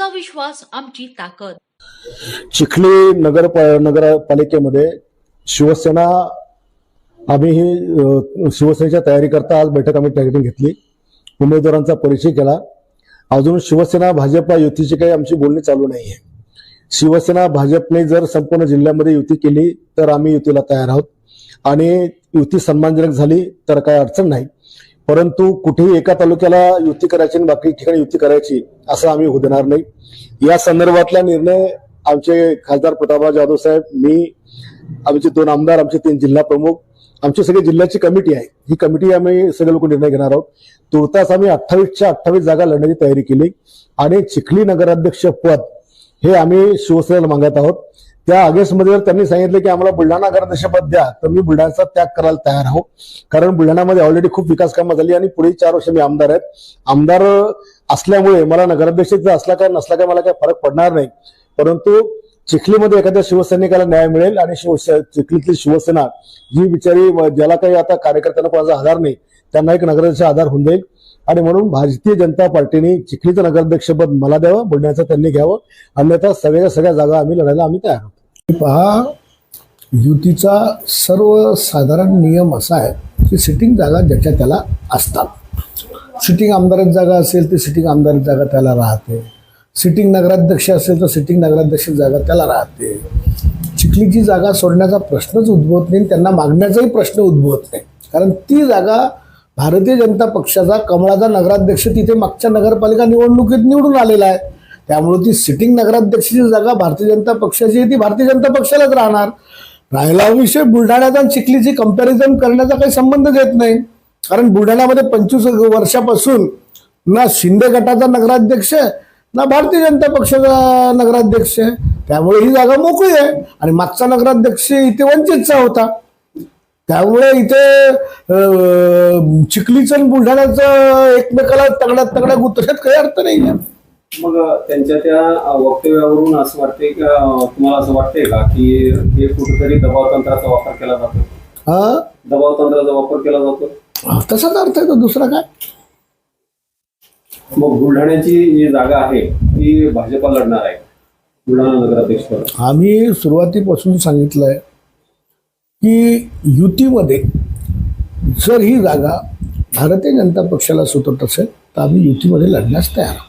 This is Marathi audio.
तुमचा विश्वास आमची ताकद. चिखली नगर नगरपालिकेमध्ये शिवसेना आम्ही ही शिवसेनेच्या तयारी करता आज बैठक आम्ही त्या घेतली. उमेदवारांचा परिचय केला. अजून शिवसेना भाजपा युतीची काही आमची बोलणी चालू नाही आहे शिवसेना भाजपने जर संपूर्ण जिल्ह्यामध्ये युती केली तर आम्ही युतीला तयार आहोत. आणि युती सन्मानजनक झाली तर काही अडचण नाही. परंतु कुठेही एका तालुक्याला युती करायची आणि बाकी ठिकाणी युती करायची असं आम्ही होऊ देणार नाही. या संदर्भातला निर्णय आमचे खासदार प्रतापराव जाधव साहेब मी आमचे दोन आमदार आमचे तीन जिल्हा प्रमुख आमची सगळी जिल्ह्याची कमिटी आहे. ही कमिटी आम्ही सगळे लोक निर्णय घेणार आहोत. तुर्तास आम्ही अठ्ठावीसच्या अठ्ठावीस जागा लढण्याची तयारी केली आणि चिखली नगराध्यक्ष पद हे आम्ही शिवसेनेला मागत आहोत. त्या ऑगस्टमध्ये जर त्यांनी सांगितलं की आम्हाला बुलढाणा नगराध्यक्ष द्या तर मी बुलढाण्याचा त्याग करायला तयार आहो. कारण बुलढाण्यामध्ये ऑलरेडी खूप विकास कामं झाली आणि पुढे चार वर्ष मी आमदार आहेत. आमदार असल्यामुळे मला नगराध्यक्ष असला काय नसला काय मला काय फरक पडणार नाही. परंतु चिखलीमध्ये एखाद्या शिवसैनिकाला न्याय मिळेल आणि चिखलीतली शिवसेना ही बिचारी ज्याला काही आता कार्यकर्त्यांना कोणाचा आधार नाही त्यांना एक नगराध्यक्ष आधार होऊन जाईल. आणि म्हणून भारतीय जनता पार्टीने चिखलीचं नगराध्यक्षपद मला द्यावं बुलढाण्याचं त्यांनी घ्यावं. अन्यथा सगळ्या सगळ्या जागा आम्ही लढायला आम्ही तयार आहोत. पहा युतीचा सर्वसाधारण नियम असा आहे की सिटिंग जागा ज्याच्या त्याला असतात. सिटिंग आमदाराची जागा असेल तर सिटिंग आमदाराची जागा त्याला राहते. सिटिंग नगराध्यक्ष असेल तर सिटिंग नगराध्यक्ष जागा त्याला राहते. चिखलीची जागा सोडण्याचा प्रश्नच उद्भवत नाही त्यांना मागण्याचाही प्रश्न उद्भवत नाही. कारण ती जागा भारतीय जनता पक्षाचा कमळाचा नगराध्यक्ष तिथे मागच्या नगरपालिका निवडणुकीत निवडून आलेला आहे. त्यामुळे ती सिटिंग नगराध्यक्षाची जागा भारतीय जनता पक्षाची ती भारतीय जनता पक्षालाच राहणार. राहिला विषय बुलढाण्याचा आणि चिखलीची कंपॅरिझन करण्याचा काही संबंध येत नाही. कारण बुलढाण्यामध्ये पंचवीस वर्षापासून ना शिंदे गटाचा नगराध्यक्ष आहे, ना भारतीय जनता पक्षाचा नगराध्यक्ष आहे. त्यामुळे ही जागा मोकळी आहे. आणि मागचा नगराध्यक्ष इथे वंचितचा होता. त्यामुळे इथे चिखलीचं आणि बुलढाण्याचं एकमेकाला तगड्यात तगड्या गुतण्यात काही अर्थ नाही आहे मग त्यांच्या त्या वक्तव्यावरून असं वाटते का तुम्हाला असं वाटतंय का की हे कुठेतरी दबाव तंत्राचा वापर केला जातो? हा? दबाव तंत्राचा वापर केला जातो? तसाच अर्थ आहे तो दुसरा काय? मग बुलढाण्याची जी जागा आहे ती भाजपा लढणार आहे बुलढाणा नगराध्यक्ष आम्ही सुरुवातीपासून सांगितलंय की युतीमध्ये जर ही जागा भारतीय जनता पक्षाला सुटत असेल तर आम्ही युतीमध्ये लढण्यास तयार आहोत.